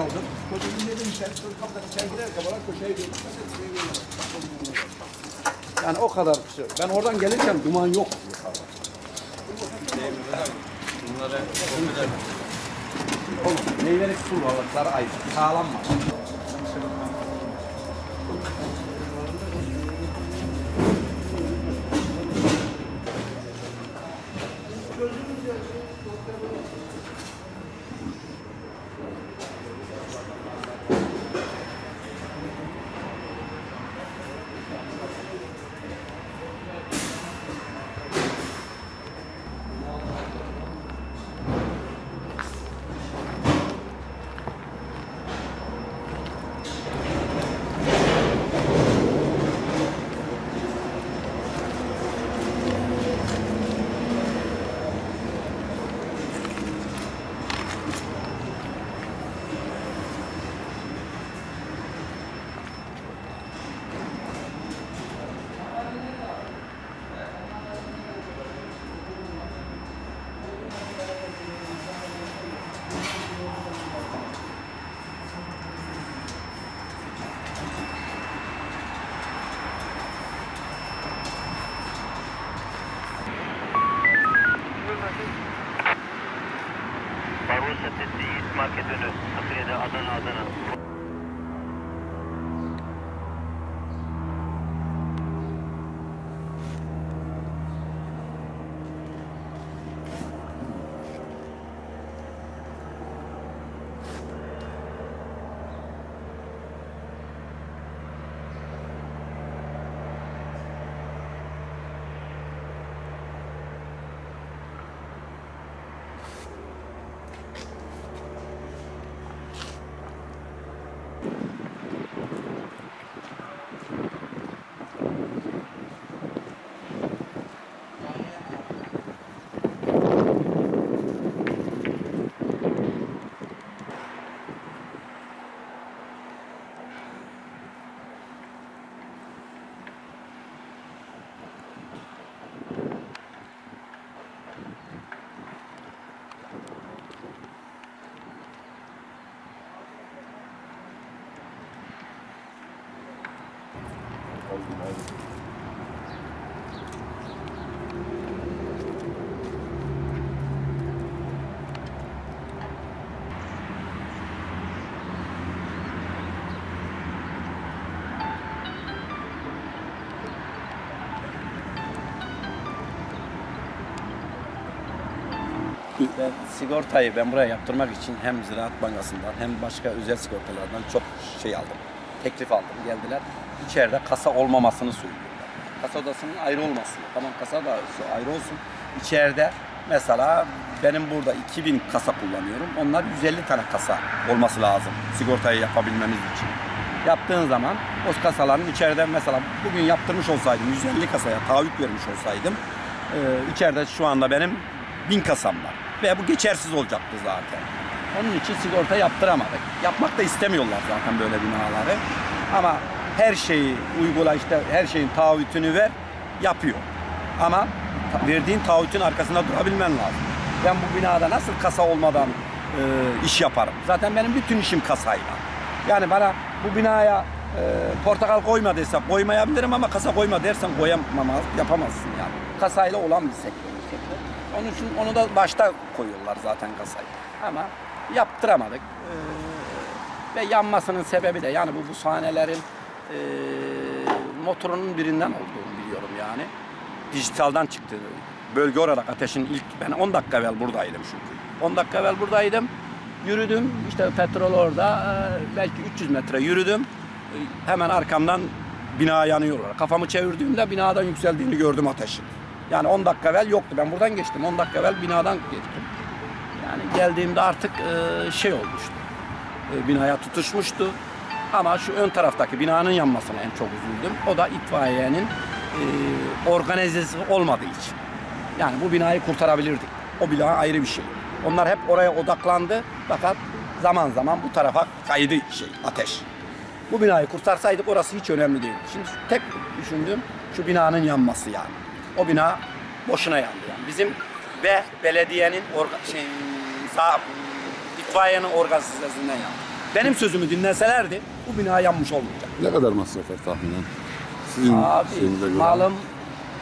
Aldım. Çocuğun dedim sen kapıdan içeri girerken bana köşeye dönüp yani o kadar şey. Ben oradan gelirken duman yok. Bunları Oğlum meyveli su balıkları ayrı. Sağlam var. Sesi Yiğit Market önü. Sakarya'da Adana Adana. Ben sigortayı ben buraya yaptırmak için hem Ziraat Bankası'ndan hem başka özel sigortalardan çok şey aldım. Teklif aldım. Geldiler. İçeride kasa olmamasını söylüyorlar. Kasa odasının ayrı olmasını. Tamam kasa da ayrı olsun. İçeride mesela benim burada 2000 kasa kullanıyorum. Onlar 150 tane kasa olması lazım sigortayı yapabilmemiz için. Yaptığın zaman o kasaların içeride mesela bugün yaptırmış olsaydım 150 kasaya taahhüt vermiş olsaydım e, içeride şu anda benim 1000 kasam var. Ve bu geçersiz olacaktı zaten. Onun için sigorta yaptıramadık. Yapmak da istemiyorlar zaten böyle binaları. Ama her şeyi uygula işte her şeyin taahhütünü ver yapıyor. Ama verdiğin taahhütün arkasında durabilmen lazım. Ben bu binada nasıl kasa olmadan e, iş yaparım? Zaten benim bütün işim kasayla. Yani bana bu binaya e, portakal koyma desem koymayabilirim ama kasa koyma dersen koyamamaz, yapamazsın yani. Kasayla olan bir sektör. Onun için onu da başta koyuyorlar zaten kasayı. Ama yaptıramadık. E, ve yanmasının sebebi de yani bu bu sahnelerin e, motorunun birinden olduğunu biliyorum yani. Dijitaldan çıktı. Bölge olarak ateşin ilk ben 10 dakika evvel buradaydım çünkü. 10 dakika evvel buradaydım. Yürüdüm. işte petrol orada. e, belki 300 metre yürüdüm. E, Hemen arkamdan bina yanıyorlar. Kafamı çevirdiğimde binadan yükseldiğini gördüm ateşin. Yani 10 dakika evvel yoktu. Ben buradan geçtim. 10 dakika evvel binadan geçtim. Yani geldiğimde artık e, şey olmuştu. E, binaya tutuşmuştu. Ama şu ön taraftaki binanın yanmasına en çok üzüldüm. O da itfaiyenin e, organizesi olmadığı için. Yani bu binayı kurtarabilirdik. O bina ayrı bir şey. Onlar hep oraya odaklandı. Fakat zaman zaman bu tarafa kaydı şey ateş. Bu binayı kurtarsaydık orası hiç önemli değil. Şimdi tek düşündüğüm şu binanın yanması yani. O bina boşuna yandı yani. Bizim ve belediyenin orga, şey, sağ, itfaiyenin organizasyonundan yandı. Benim sözümü dinleselerdi bu bina yanmış olmayacak. Ne kadar masraf var tahminen? Sizin Abi göre. malım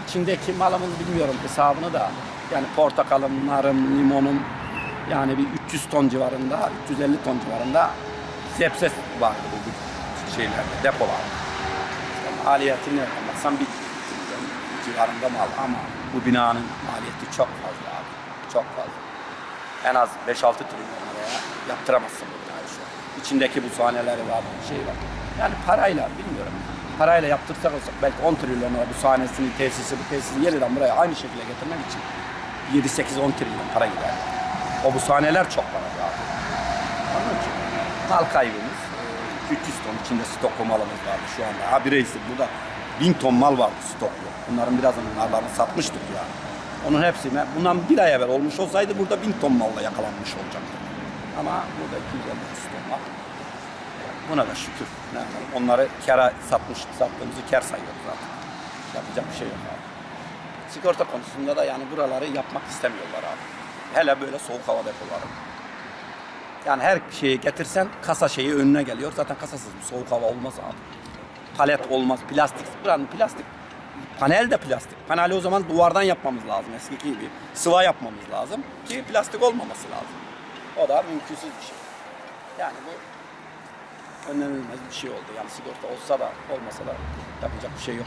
içindeki malımın bilmiyorum hesabını da yani portakalım, narım, limonum yani bir 300 ton civarında, 350 ton civarında zepses vardı bu şeylerde, depolarda. İşte maliyeti nereden baksan bir civarında mal ama bu binanın maliyeti çok fazla abi. Çok fazla. En az 5-6 trilyon liraya yaptıramazsın bu binayı şu an. İçindeki bu sahneleri var, şey var. Yani parayla bilmiyorum. Parayla yaptırsak olsak belki 10 trilyon bu sahnesini, tesisi, bu tesisi yeniden buraya aynı şekilde getirmek için 7-8-10 trilyon para gider. O bu sahneler çok para abi. Onun için mal kaybımız e, 300 ton içinde stoklu malımız vardı şu anda. Ha bireysi burada 1000 ton mal vardı stoklu. Bunların birazını narlarını satmıştık ya. Onun hepsi bundan bir ay evvel olmuş olsaydı burada 1000 ton malla yakalanmış olacaktı. Ama burada 250 ton var. Buna da şükür. Ne yapalım? Onları kara satmış, sattığımızı kar sayıyoruz zaten. Yapacak bir şey yok abi. Sigorta konusunda da yani buraları yapmak istemiyorlar abi. Hele böyle soğuk hava depoları. Yani her şeyi getirsen kasa şeyi önüne geliyor. Zaten kasasız bir soğuk hava olmaz abi. Palet olmaz, plastik. Buranın plastik. Panel de plastik. Paneli o zaman duvardan yapmamız lazım eskiki gibi. Sıva yapmamız lazım ki plastik olmaması lazım. O da mümkünsüz bir şey. Yani bu önlenilmez bir şey oldu. Yani sigorta olsa da olmasa da yapacak bir şey yok.